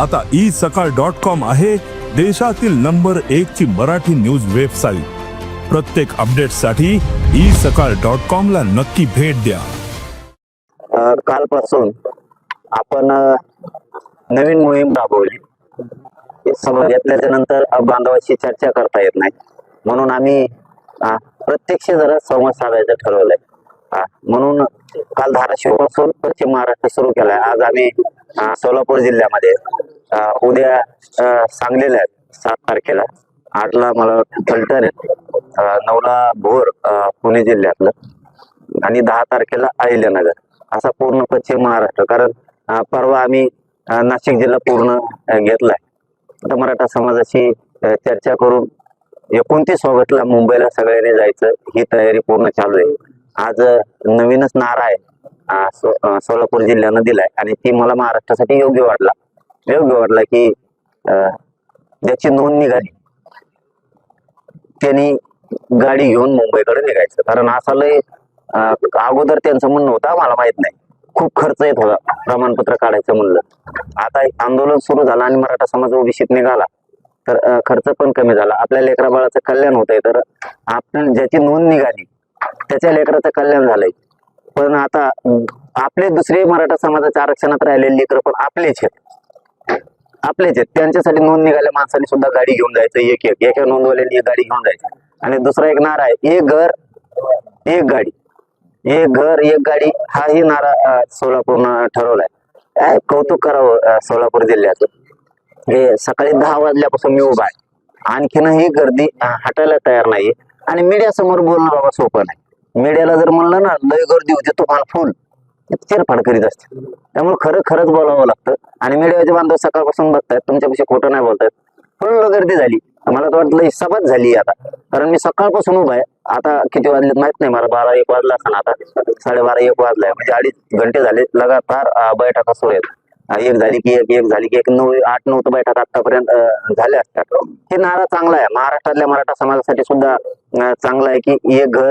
आता ई सकाळ dot com आहे देशातील नंबर एक ची मराठी न्यूज वेबसाईट. प्रत्येक अपडेटसाठी ई सकाळ डॉट कॉम ला नक्की भेट द्या. कालपासून आपण नवीन मोहीम राबवली. समोर घेतल्याच्या नंतर बांधवाशी चर्चा करता येत नाही. म्हणून आम्ही प्रत्यक्ष जरा संवाद साधायचं ठरवलंय. म्हणून काल धाराशिवपासून पश्चिम महाराष्ट्र सुरू केलाय. आज आम्ही सोलापूर जिल्ह्यामध्ये उद्या सांगलीला आहेत सात तारखेला. आठला मला फलटण आहे. नऊला भोर पुणे जिल्ह्यातलं. आणि दहा तारखेला अहिल्यानगर. असा पूर्ण पश्चिम महाराष्ट्र. कारण परवा आम्ही नाशिक जिल्हा पूर्ण घेतलाय. आता मराठा समाजाशी चर्चा करून एकोणतीस ऑगस्टला मुंबईला सगळ्यांनी जायचं ही तयारी पूर्ण चालू आहे. आज नवीनच नारा आहे. सोलापूर जिल्ह्यानं दिलाय. आणि ती मला महाराष्ट्रासाठी योग्य वाटला. योग्य वाटला की अं, ज्याची नोंद निघाली त्यांनी गाडी घेऊन मुंबईकडे निघायचं. कारण असं लय अगोदर त्यांचं म्हणणं होतं मला माहीत नाही. खूप खर्च येत होता प्रमाणपत्र काढायचं म्हणलं. आता आंदोलन सुरू झालं आणि मराठा समाज ओबीसीत निघाला. तर खर्च पण कमी झाला. आपल्या लेकरा बाळाचं कल्याण आहे तर आपण ज्याची नोंद निघाली त्याच्या लेकराचं कल्याण झालंय. पण आता आपले दुसरे मराठा समाजाच्या आरक्षणात राहिलेले लेकर पण आपलेच आहेत. आपलेच आहेत. त्यांच्यासाठी नोंद निघाल्या माणसाने सुद्धा गाडी घेऊन जायचं. एक एक एका नोंदवलेली एक गाडी घेऊन जायचं. आणि दुसरा एक नारा आहे. एक घर एक गाडी. एक घर एक गाडी हाही नारा सोलापूरनं ठरवलाय. काय कौतुक करावं सोलापूर जिल्ह्याचं? हे सकाळी दहा वाजल्यापासून मी उभा आहे. आणखीनही गर्दी हटायला तयार नाही आणि मीडिया समोर बोलणं बाबा सोपं नाही. मीडियाला जर म्हणलं ना लय गर्दी होती तुफान फुल चिरफाड करीत असते. त्यामुळे खरं खरंच बोलावं लागतं. आणि मीडियाचे बांधव सकाळपासून बघतायत तुमच्यापेक्षा खोटं नाही बोलतायत. फुल गर्दी झाली. मला तर वाटलं हिसाबच झाली आता. कारण मी सकाळपासून उभा आहे. आता किती वाजलेत माहीत नाही मला. बारा एक वाजला असताना आता. साडेबारा एक वाजलाय. म्हणजे अडीच घंटे झाले. लगातार बैठका सुरू आहेत. एक झाली की एक एक झाली की एक नऊ आठ नऊ तर बैठक आतापर्यंत झाल्या असतात हे नारा चांगला आहे. महाराष्ट्रातल्या मराठा समाजासाठी सुद्धा चांगला आहे की एक घर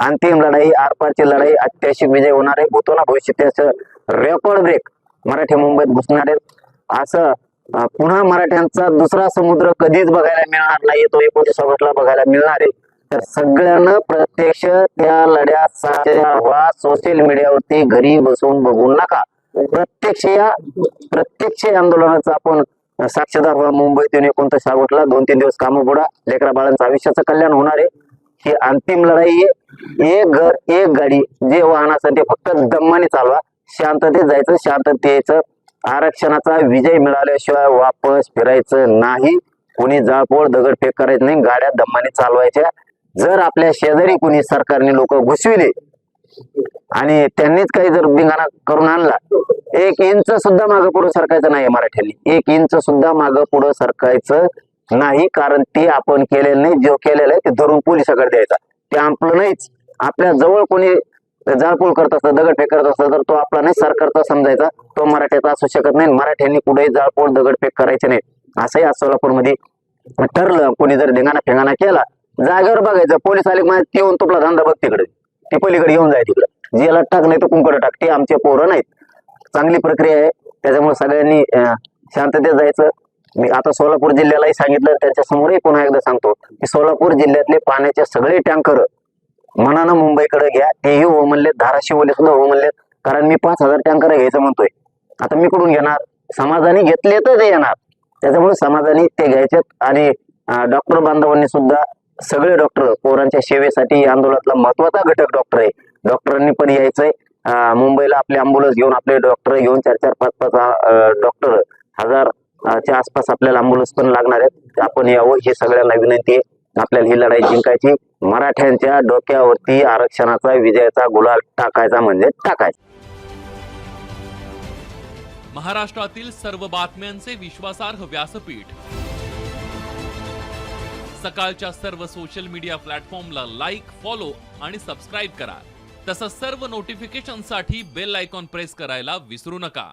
अंतिम लढाई आरपारची लढाई अत्याशी विजय होणार आहे. भूतो ना भविष्य रेकॉर्ड ब्रेक मराठी मुंबईत घुसणार आहेत असं पुन्हा मराठ्यांचा दुसरा समुद्र कधीच बघायला मिळणार नाही तो एकोणतीस ऑगस्टला बघायला मिळणार आहे. तर सगळ्यांना प्रत्यक्ष त्या लढ्यात व्हा सोशल मीडियावरती घरी बसून बघू नका. प्रत्यक्ष या प्रत्यक्ष आंदोलनाचा आपण साक्षीदार व्हा. मुंबईत येऊन एकोणतीस ऑगस्टला दोन तीन दिवस कामं बुडा. लेकरा बाळांचं आयुष्याचं कल्याण होणार आहे. ही अंतिम लढाई एक घर एक गाडी. जे वाहन असेल ते फक्त दम्माने चालवा. शांततेत जायचं शांततेचं यायचं. आरक्षणाचा विजय मिळाल्याशिवाय वापस फिरायचं नाही. कोणी जाळपोळ दगडफेक करायचं नाही. गाड्या दम्माने चालवायच्या. जर आपल्या शेजारी कुणी सरकारने लोक घुसविले आणि त्यांनीच काही जर बिंगाणा करून आणला एक इंच सुद्धा मागं पुढं सरकायचं नाही मराठ्यांनी. एक इंच सुद्धा मागं पुढं सरकायचं नाही कारण ते आपण केलेलं नाही. जो केलेलं आहे ते धरून पोलिसाकडे द्यायचा. ते आपलं नाहीच. आपल्या जवळ कोणी जाळपोळ करत असतं दगडफेक करत असतं तर तो आपला नाही सरकारचा समजायचा. तो मराठ्याचा असू शकत नाही. मराठ्यांनी कुठेही जाळपोळ दगडफेक करायचे नाही. असंही आज सोलापूरमध्ये ठरलं. कोणी जर धिंगाणा फेंगाणा केला जागेवर बघायचं. पोलीस आले माझ्या ते येऊन तुपला धंदा बघ तिकडे. ती पलीकडे येऊन जाय तिकडे. जेला टाक नाही तर कुंकड टाक. ते आमचे पोरं नाहीत. चांगली प्रक्रिया आहे. त्याच्यामुळे सगळ्यांनी शांततेत जायचं. मी आता सोलापूर जिल्ह्यालाही सांगितलं त्याच्या समोरही पुन्हा एकदा सांगतो की सोलापूर जिल्ह्यातले पाण्याचे सगळे टँकर मनानं मुंबईकडे घ्या. तेही हो धाराशिवले सुद्धा हो कारण मी पाच हजार टँकर घ्यायचं म्हणतोय. आता मी कुठून घेणार? समाजाने घेतले तर ते येणार. त्याच्यामुळे समाजाने ते घ्यायचे आणि डॉक्टर बांधवांनी सुद्धा सगळे डॉक्टर पोरांच्या सेवेसाठी या आंदोलनातला महत्त्वाचा घटक डॉक्टर आहे. डॉक्टरांनी पण यायचंय. मुंबईला आपले अँब्युलन्स घेऊन आपले डॉक्टर घेऊन चार चार पाच पाच डॉक्टर हजार च्या आसपास आपल्याला अंबुलन्स पण लागणार आहेत. आपण यावं हे सगळ्यांना विनंती आहे. आपल्याला ही लढाई जिंकायची. मराठ्यांच्या डोक्यावरती आरक्षणाचा विजयाचा गुलाल टाकायचा म्हणजे टाकायचा. महाराष्ट्रातील सर्व बातम्यांचे विश्वासार्ह व्यासपीठ. सकाळच्या सर्व सोशल मीडिया प्लॅटफॉर्मला लाईक फॉलो आणि सबस्क्राईब करा. तसंच सर्व नोटिफिकेशनसाठी बेल आयकॉन प्रेस करायला विसरू नका.